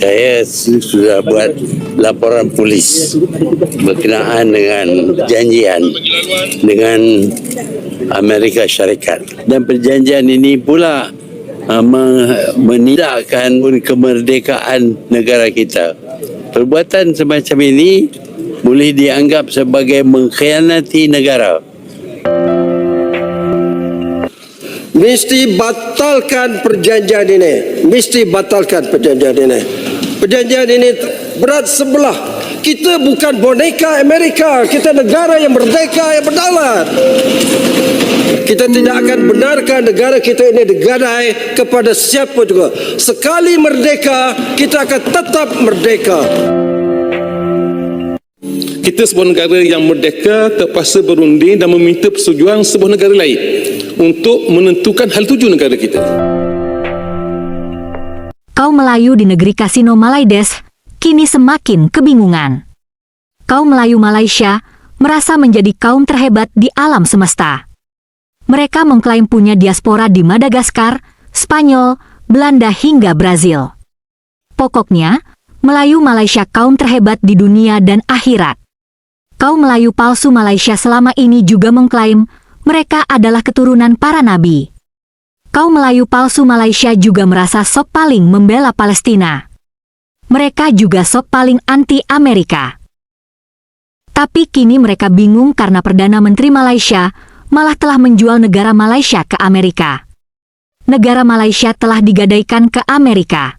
Saya sudah buat laporan polis berkenaan dengan perjanjian dengan Amerika Syarikat. Dan perjanjian ini pula uh, me- menidakkan kemerdekaan negara kita. Perbuatan semacam ini boleh dianggap sebagai mengkhianati negara. Mesti batalkan perjanjian ini. Mesti batalkan perjanjian ini. Perjanjian ini berat sebelah. Kita bukan boneka Amerika. Kita negara yang merdeka, yang berdaulat. Kita tidak akan benarkan negara kita ini digadai kepada siapa juga. Sekali merdeka, kita akan tetap merdeka. Kita sebuah negara yang merdeka terpaksa berunding dan meminta persetujuan sebuah negara lain untuk menentukan hal tuju negara kita. Kaum Melayu di negeri Kasino Malaides kini semakin kebingungan. Kaum Melayu Malaysia merasa menjadi kaum terhebat di alam semesta. Mereka mengklaim punya diaspora di Madagaskar, Spanyol, Belanda hingga Brazil. Pokoknya, Melayu Malaysia kaum terhebat di dunia dan akhirat. Kaum Melayu palsu Malaysia selama ini juga mengklaim mereka adalah keturunan para nabi. Kaum Melayu palsu Malaysia juga merasa sok paling membela Palestina. Mereka juga sok paling anti-Amerika. Tapi kini mereka bingung karena Perdana Menteri Malaysia malah telah menjual negara Malaysia ke Amerika. Negara Malaysia telah digadaikan ke Amerika.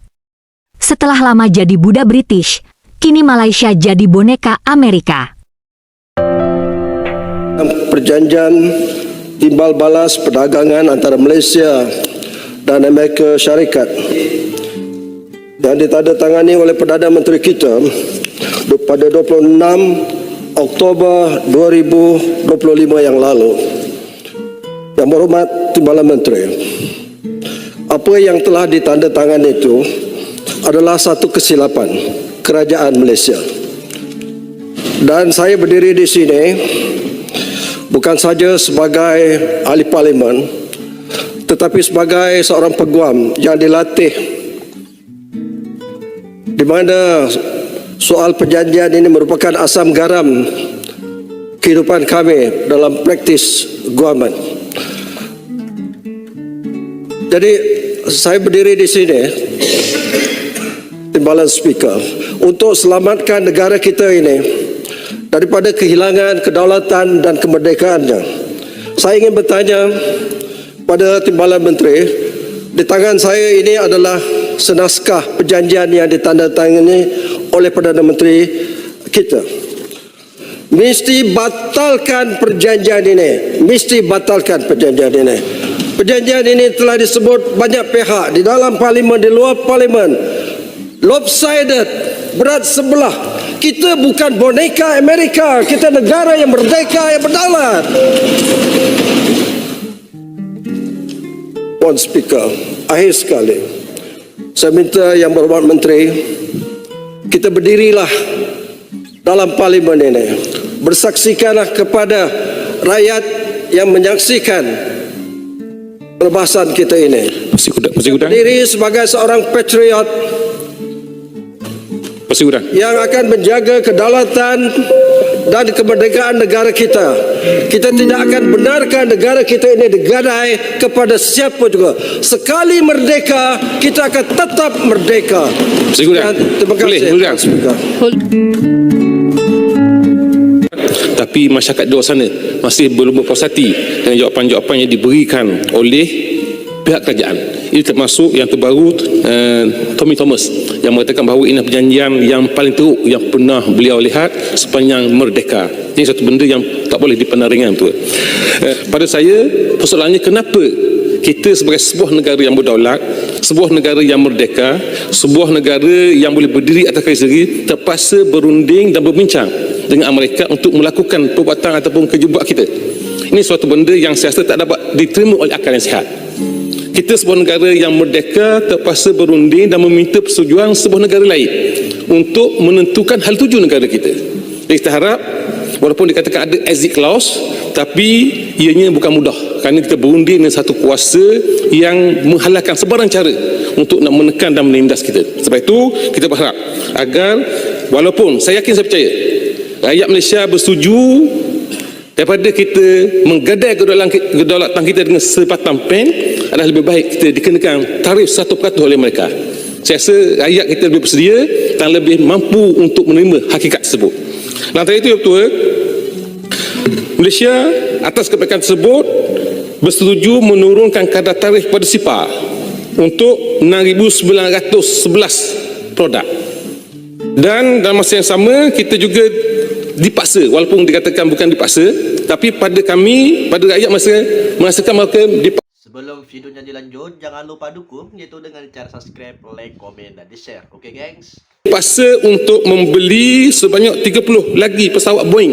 Setelah lama jadi budak British, kini Malaysia jadi boneka Amerika. perjanjian timbal balas perdagangan antara Malaysia dan Amerika Syarikat yang ditandatangani oleh Perdana Menteri kita pada 26 Oktober 2025 yang lalu. Yang berhormat Timbalan Menteri, apa yang telah ditandatangani itu adalah satu kesilapan kerajaan Malaysia. Dan saya berdiri di sini bukan saja sebagai ahli parlimen tetapi sebagai seorang peguam yang dilatih di mana soal perjanjian ini merupakan asam garam kehidupan kami dalam praktis guaman. Jadi saya berdiri di sini timbalan speaker untuk selamatkan negara kita ini daripada kehilangan kedaulatan dan kemerdekaannya. Saya ingin bertanya pada Timbalan Menteri, di tangan saya ini adalah senaskah perjanjian yang ditandatangani oleh Perdana Menteri kita. Mesti batalkan perjanjian ini. Mesti batalkan perjanjian ini. Perjanjian ini telah disebut banyak pihak di dalam parlimen, di luar parlimen. Lopsided, berat sebelah. Kita bukan boneka Amerika. Kita negara yang merdeka, yang berdaulat. Puan Speaker, akhir sekali. Saya minta yang berhormat Menteri, kita berdirilah dalam parlimen ini. Bersaksikanlah kepada rakyat yang menyaksikan perbahasan kita ini. Berdiri sebagai seorang patriot gudang. yang akan menjaga kedaulatan dan kemerdekaan negara kita. Kita tidak akan benarkan negara kita ini digadai kepada siapa juga. Sekali merdeka, kita akan tetap merdeka. Dan Terima Boleh, kasih. gudang. Speaker. Tapi masyarakat di luar sana masih belum berpuas hati dengan jawapan-jawapan yang diberikan oleh pihak kerajaan. Ini termasuk yang terbaru uh, Tommy Thomas yang mengatakan bahawa ini perjanjian yang paling teruk yang pernah beliau lihat sepanjang merdeka. Ini satu benda yang tak boleh dipandang ringan tu. Uh, pada saya persoalannya kenapa kita sebagai sebuah negara yang berdaulat, sebuah negara yang merdeka, sebuah negara yang boleh berdiri atas kaki sendiri terpaksa berunding dan berbincang dengan Amerika untuk melakukan perbuatan ataupun kerja buat kita. Ini suatu benda yang saya rasa tak dapat diterima oleh akal yang sihat. Kita sebuah negara yang merdeka terpaksa berunding dan meminta persetujuan sebuah negara lain untuk menentukan hal tuju negara kita. Jadi kita harap walaupun dikatakan ada exit clause tapi ianya bukan mudah kerana kita berundi dengan satu kuasa yang menghalalkan sebarang cara untuk nak menekan dan menindas kita sebab itu kita berharap agar walaupun saya yakin saya percaya rakyat Malaysia bersetuju daripada kita menggadai kedaulatan kita dengan sepatang pen adalah lebih baik kita dikenakan tarif 1% oleh mereka. Saya rasa rakyat kita lebih bersedia dan lebih mampu untuk menerima hakikat tersebut. Lantaran itu ya betul Malaysia atas kebijakan tersebut bersetuju menurunkan kadar tarif pada SIPA untuk 6,911 produk. Dan dalam masa yang sama kita juga dipaksa walaupun dikatakan bukan dipaksa tapi pada kami pada rakyat masa merasakan mereka dipaksa Sebelum videonya dilanjut, jangan lupa dukung iaitu dengan cara subscribe, like, komen dan di-share. Okey, gengs? dipaksa untuk membeli sebanyak 30 lagi pesawat Boeing.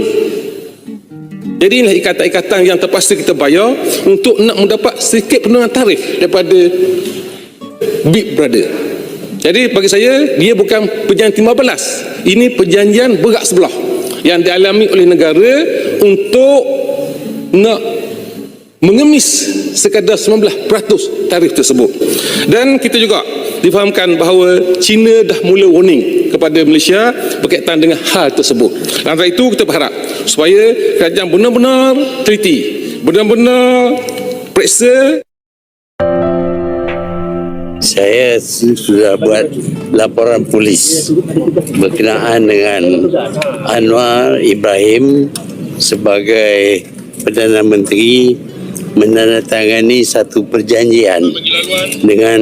Jadi inilah ikatan-ikatan yang terpaksa kita bayar untuk nak mendapat sedikit penurunan tarif daripada Big Brother. Jadi bagi saya dia bukan perjanjian 15. Ini perjanjian berat sebelah yang dialami oleh negara untuk nak mengemis sekadar 19% tarif tersebut. Dan kita juga difahamkan bahawa China dah mula warning kepada Malaysia berkaitan dengan hal tersebut. Lantaran itu kita berharap supaya kerajaan benar-benar teliti, benar-benar periksa Saya sudah buat laporan polis berkenaan dengan Anwar Ibrahim sebagai Perdana Menteri menandatangani satu perjanjian dengan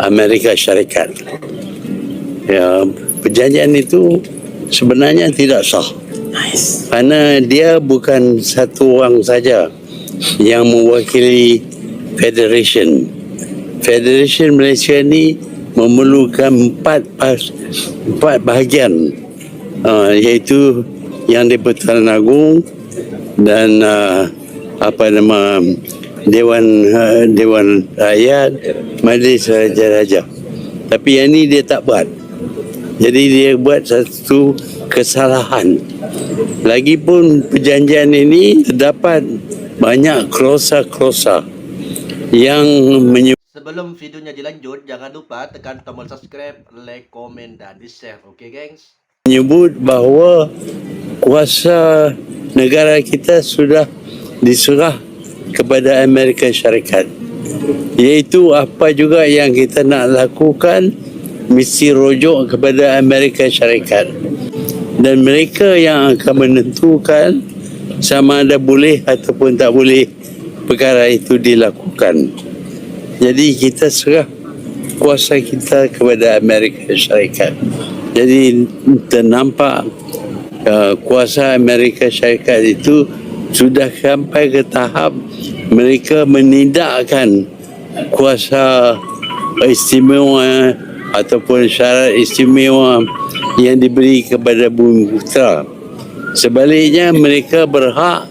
Amerika Syarikat. Ya, perjanjian itu sebenarnya tidak sah. Kerana dia bukan satu orang saja yang mewakili Federation. Federation Malaysia ni memerlukan empat empat bahagian uh, iaitu yang di Pertuan Agong dan uh, apa nama Dewan uh, Dewan Rakyat Majlis Raja-Raja. Tapi yang ni dia tak buat. Jadi dia buat satu kesalahan. Lagipun perjanjian ini terdapat banyak klausa-klausa yang menyebabkan Sebelum videonya dilanjut, jangan lupa tekan tombol subscribe, like, komen dan di-share. Okey, gengs? menyebut bahawa kuasa negara kita sudah diserah kepada Amerika Syarikat. Iaitu apa juga yang kita nak lakukan mesti rujuk kepada Amerika Syarikat. Dan mereka yang akan menentukan sama ada boleh ataupun tak boleh perkara itu dilakukan. Jadi kita serah kuasa kita kepada Amerika Syarikat. Jadi ternampak uh, kuasa Amerika Syarikat itu sudah sampai ke tahap mereka menindakkan kuasa istimewa ataupun syarat istimewa yang diberi kepada Bumi Putra. Sebaliknya mereka berhak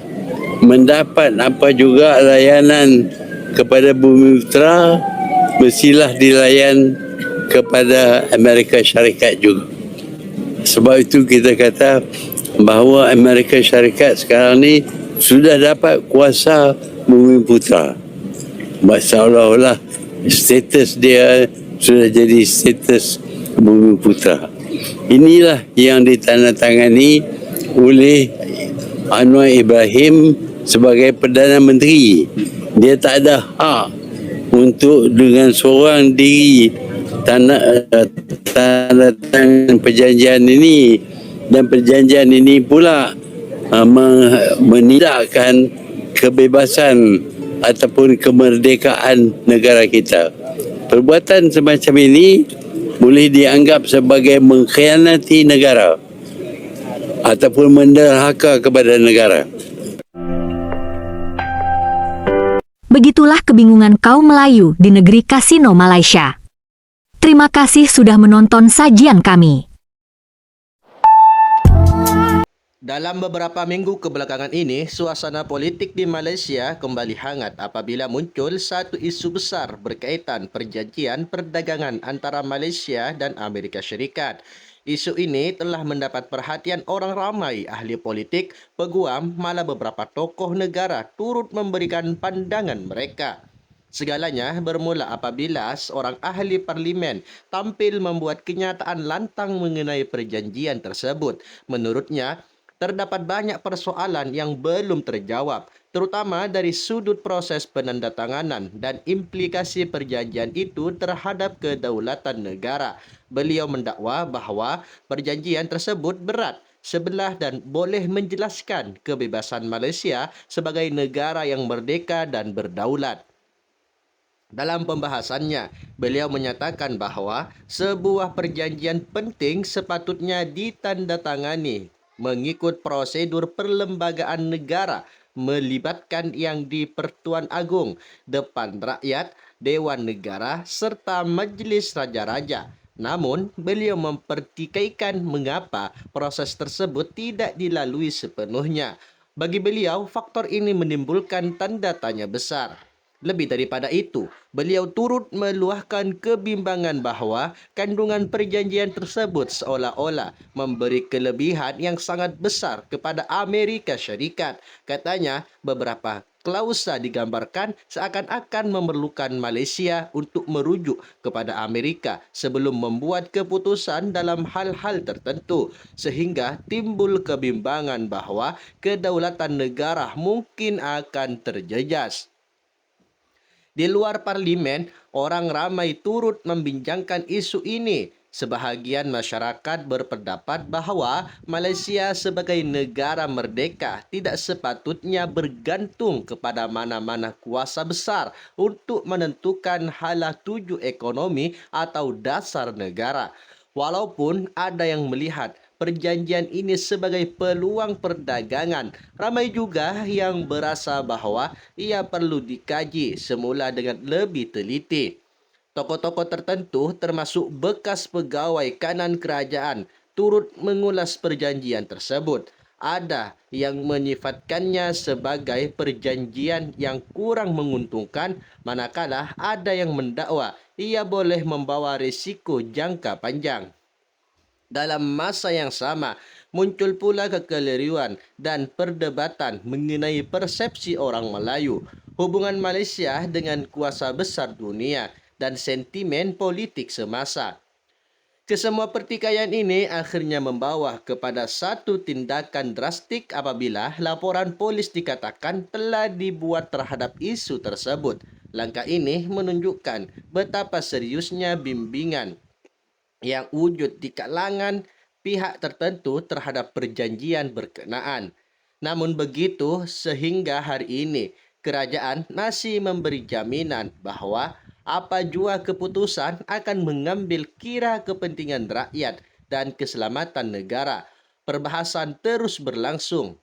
mendapat apa juga layanan kepada Bumi Putra mestilah dilayan kepada Amerika Syarikat juga. Sebab itu kita kata bahawa Amerika Syarikat sekarang ni sudah dapat kuasa Bumi Putra. Seolah-olah status dia sudah jadi status Bumi Putra. Inilah yang ditandatangani oleh Anwar Ibrahim sebagai Perdana Menteri. Dia tak ada hak untuk dengan seorang diri tanda tanda tangan perjanjian ini dan perjanjian ini pula uh, menindakkan kebebasan ataupun kemerdekaan negara kita. Perbuatan semacam ini boleh dianggap sebagai mengkhianati negara ataupun menderhaka kepada negara. Begitulah kebingungan kaum Melayu di negeri kasino Malaysia. Terima kasih sudah menonton sajian kami. Dalam beberapa minggu kebelakangan ini, suasana politik di Malaysia kembali hangat apabila muncul satu isu besar berkaitan perjanjian perdagangan antara Malaysia dan Amerika Syarikat Isu ini telah mendapat perhatian orang ramai ahli politik, peguam, malah beberapa tokoh negara turut memberikan pandangan mereka. Segalanya bermula apabila seorang ahli parlimen tampil membuat kenyataan lantang mengenai perjanjian tersebut. Menurutnya, terdapat banyak persoalan yang belum terjawab, terutama dari sudut proses penandatanganan dan implikasi perjanjian itu terhadap kedaulatan negara. Beliau mendakwa bahawa perjanjian tersebut berat sebelah dan boleh menjelaskan kebebasan Malaysia sebagai negara yang merdeka dan berdaulat. Dalam pembahasannya, beliau menyatakan bahawa sebuah perjanjian penting sepatutnya ditandatangani mengikut prosedur perlembagaan negara melibatkan yang di Pertuan Agong, Depan Rakyat, Dewan Negara serta Majlis Raja-Raja. Namun, beliau mempertikaikan mengapa proses tersebut tidak dilalui sepenuhnya. Bagi beliau, faktor ini menimbulkan tanda tanya besar. Lebih daripada itu, beliau turut meluahkan kebimbangan bahawa kandungan perjanjian tersebut seolah-olah memberi kelebihan yang sangat besar kepada Amerika Syarikat. Katanya, beberapa klausa digambarkan seakan-akan memerlukan Malaysia untuk merujuk kepada Amerika sebelum membuat keputusan dalam hal-hal tertentu sehingga timbul kebimbangan bahawa kedaulatan negara mungkin akan terjejas. Di luar parlimen, orang ramai turut membincangkan isu ini. Sebahagian masyarakat berpendapat bahawa Malaysia sebagai negara merdeka tidak sepatutnya bergantung kepada mana-mana kuasa besar untuk menentukan hala tuju ekonomi atau dasar negara. Walaupun ada yang melihat perjanjian ini sebagai peluang perdagangan. Ramai juga yang berasa bahawa ia perlu dikaji semula dengan lebih teliti. Tokoh-tokoh tertentu termasuk bekas pegawai kanan kerajaan turut mengulas perjanjian tersebut. Ada yang menyifatkannya sebagai perjanjian yang kurang menguntungkan manakala ada yang mendakwa ia boleh membawa risiko jangka panjang. Dalam masa yang sama, muncul pula kekeliruan dan perdebatan mengenai persepsi orang Melayu, hubungan Malaysia dengan kuasa besar dunia dan sentimen politik semasa. Kesemua pertikaian ini akhirnya membawa kepada satu tindakan drastik apabila laporan polis dikatakan telah dibuat terhadap isu tersebut. Langkah ini menunjukkan betapa seriusnya bimbingan yang wujud di kalangan pihak tertentu terhadap perjanjian berkenaan. Namun begitu sehingga hari ini kerajaan masih memberi jaminan bahawa apa jua keputusan akan mengambil kira kepentingan rakyat dan keselamatan negara. Perbahasan terus berlangsung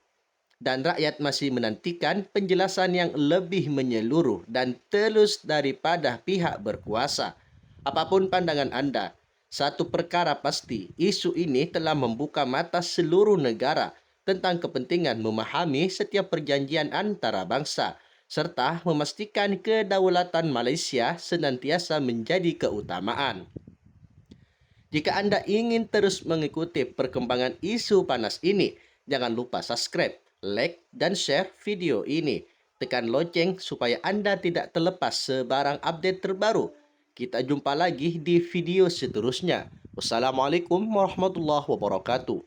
dan rakyat masih menantikan penjelasan yang lebih menyeluruh dan telus daripada pihak berkuasa. Apa pun pandangan anda, satu perkara pasti, isu ini telah membuka mata seluruh negara tentang kepentingan memahami setiap perjanjian antara bangsa serta memastikan kedaulatan Malaysia senantiasa menjadi keutamaan. Jika anda ingin terus mengikuti perkembangan isu panas ini, jangan lupa subscribe, like dan share video ini. Tekan lonceng supaya anda tidak terlepas sebarang update terbaru. Kita jumpa lagi di video seterusnya. Wassalamualaikum warahmatullahi wabarakatuh.